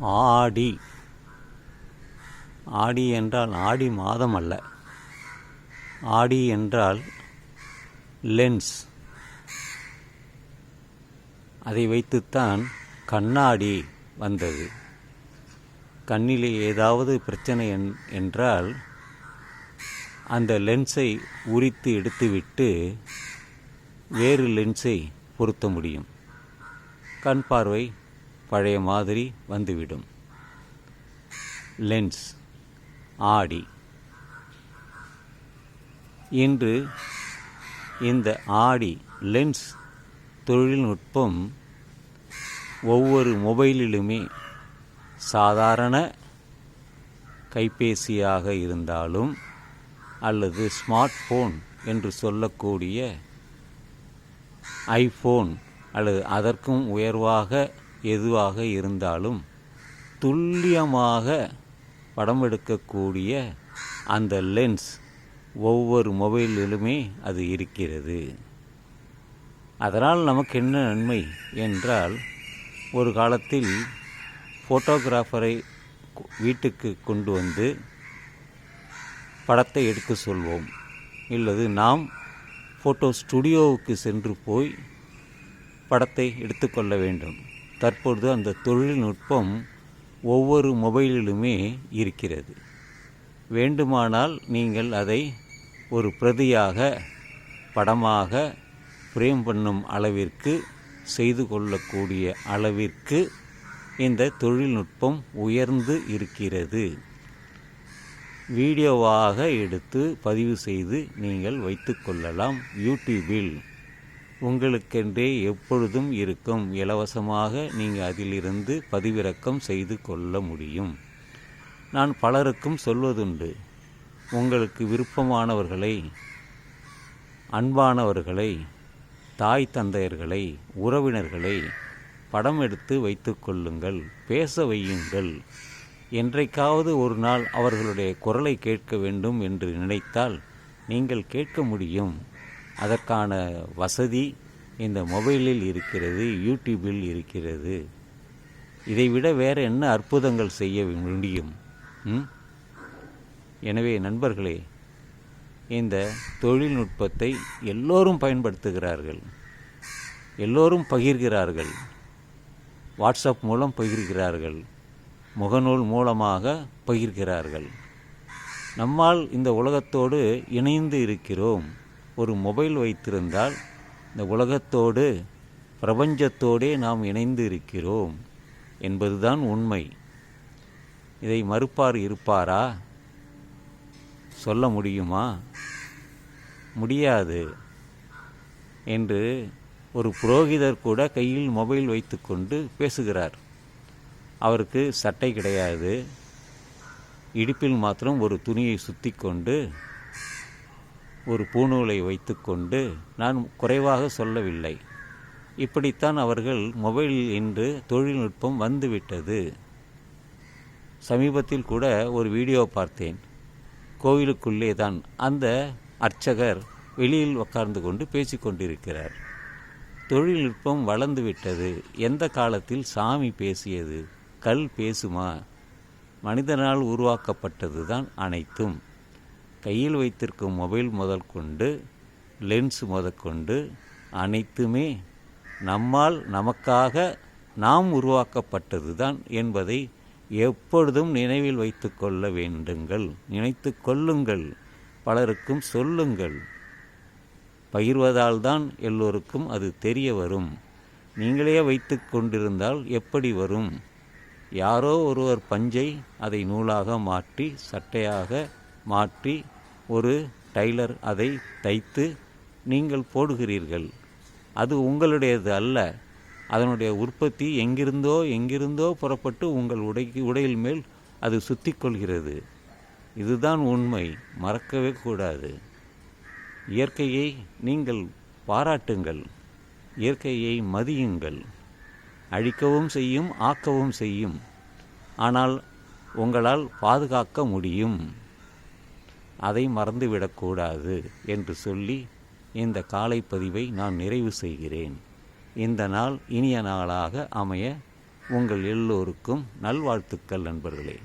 ஆடி. ஆடி என்றால் ஆடி மாதம் அல்ல ஆடி என்றால் லென்ஸ். அதை வைத்துத்தான் கண்ணாடி வந்தது. கண்ணிலே ஏதாவது பிரச்சனை என்- என்றால் அந்த லென்ஸை உரித்து எடுத்துவிட்டு வேறு லென்ஸை பொருத்த முடியும். கண் பார்வை பழைய மாதிரி வந்துவிடும். லென்ஸ் ஆடி. இன்று இந்த ஆடி லென்ஸ் தொழில்நுட்பம் ஒவ்வொரு மொபைலிலுமே சாதாரண கைபேசியாக இருந்தாலும் அல்லது ஸ்மார்ட் ஃபோன் என்று சொல்லக்கூடிய ஐஃபோன் அல்லது அதற்கும் உயர்வாக எதுவாக இருந்தாலும் துல்லியமாக படம் எடுக்கக்கூடிய அந்த லென்ஸ் ஒவ்வொரு மொபைலிலுமே அது இருக்கிறது. அதனால் நமக்கு என்ன நன்மை என்றால் ஒரு காலத்தில் ஃபோட்டோகிராஃபரை வீட்டுக்கு கொண்டு வந்து படத்தை எடுக்க சொல்வோம். இல்லது நாம் ஃபோட்டோ ஸ்டுடியோவுக்கு சென்று போய் படத்தை எடுத்துக்கொள்ள வேண்டும். தற்பொழுது அந்த தொழில்நுட்பம் ஒவ்வொரு மொபைலிலுமே இருக்கிறது. வேண்டுமானால் நீங்கள் அதை ஒரு பிரதியாக படமாக ஃப்ரேம் பண்ணும் அளவிற்கு செய்து கொள்ளக்கூடிய அளவிற்கு இந்த தொழில்நுட்பம் உயர்ந்து இருக்கிறது. வீடியோவாக எடுத்து பதிவு செய்து நீங்கள் வைத்துக்கொள்ளலாம் யூடியூபில் உங்களுக்கென்றே எப்பொழுதும் இருக்கும். இலவசமாக நீங்கள் அதிலிருந்து பதிவிறக்கம் செய்து கொள்ள முடியும். நான் பலருக்கும் சொல்வதுண்டு. உங்களுக்கு விருப்பமானவர்களை அன்பானவர்களை தாய் தந்தையர்களை உறவினர்களை படம் எடுத்து வைத்து கொள்ளுங்கள். பேச வையுங்கள். என்றைக்காவது ஒரு நாள் அவர்களுடைய குரலை கேட்க வேண்டும் என்று நினைத்தால் நீங்கள் கேட்க முடியும். அதற்கான வசதி இந்த மொபைலில் இருக்கிறது யூடியூபில் இருக்கிறது. இதைவிட வேறு என்ன அற்புதங்கள் செய்ய முடியும்? ம்? எனவே நண்பர்களே இந்த தொழில்நுட்பத்தை எல்லோரும் பயன்படுத்துகிறார்கள். எல்லோரும் பகிர்கிறார்கள். வாட்ஸ்அப் மூலம் பகிர்கிறார்கள். முகநூல் மூலமாக பகிர்கிறார்கள். நம்மால் இந்த உலகத்தோடு இணைந்து இருக்கிறோம். ஒரு மொபைல் வைத்திருந்தால் இந்த உலகத்தோடு பிரபஞ்சத்தோடே நாம் இணைந்து இருக்கிறோம் என்பதுதான் உண்மை. இதை மறுப்பார் இருப்பாரா? சொல்ல முடியுமா? முடியாது என்று ஒரு புரோகிதர் கூட கையில் மொபைல் வைத்துக்கொண்டு பேசுகிறார். அவருக்கு சட்டை கிடையாது. இடுப்பில் மாத்திரம் ஒரு துணியை சுற்றி கொண்டு ஒரு பூநூலை வைத்துக்கொண்டு நான் குறைவாக சொல்லவில்லை. இப்படித்தான் அவர்கள் மொபைல் என்று தொழில்நுட்பம் வந்துவிட்டது. சமீபத்தில் கூட ஒரு வீடியோ பார்த்தேன். கோவிலுக்குள்ளே தான் அந்த அர்ச்சகர் வெளியில் உட்கார்ந்து கொண்டு பேசிக்கொண்டிருக்கிறார் தொழில்நுட்பம் வளர்ந்து விட்டது எந்த காலத்தில் சாமி பேசியது? கல் பேசுமா? மனிதனால் உருவாக்கப்பட்டது தான் அனைத்தும். கையில் வைத்திருக்கும் மொபைல் முதல் கொண்டு லென்ஸ் முதற்கொண்டு அனைத்துமே நம்மால் நமக்காக நாம் உருவாக்கப்பட்டது தான் என்பதை எப்பொழுதும் நினைவில் வைத்து கொள்ள வேண்டுங்கள். நினைத்து கொள்ளுங்கள். பலருக்கும் சொல்லுங்கள். பகிர்வதால் தான் எல்லோருக்கும் அது தெரிய வரும். நீங்களே வைத்து கொண்டிருந்தால் எப்படி வரும்? யாரோ ஒருவர் பஞ்சை அதை நூலாக மாற்றி சட்டையாக மாற்றி ஒரு டைலர் அதை தைத்து நீங்கள் போடுகிறீர்கள். அது உங்களுடையது அல்ல. அதனுடைய உற்பத்தி எங்கிருந்தோ எங்கிருந்தோ புறப்பட்டு உங்கள் உடைக்கு உடையில் மேல் அது சுத்தி கொள்கிறது இதுதான் உண்மை. மறக்கவே கூடாது. இயற்கையை நீங்கள் பாராட்டுங்கள். இயற்கையை மதியுங்கள். அழிக்கவும் செய்யும் ஆக்கவும் செய்யும். ஆனால் உங்களால் பாதுகாக்க முடியும். அதை மறந்துவிடக்கூடாது என்று சொல்லி இந்த காலை பதிவை நான் நிறைவு செய்கிறேன். இந்த நாள் இனிய நாளாக அமைய உங்கள் எல்லோருக்கும் நல்வாழ்த்துக்கள் நண்பர்களே.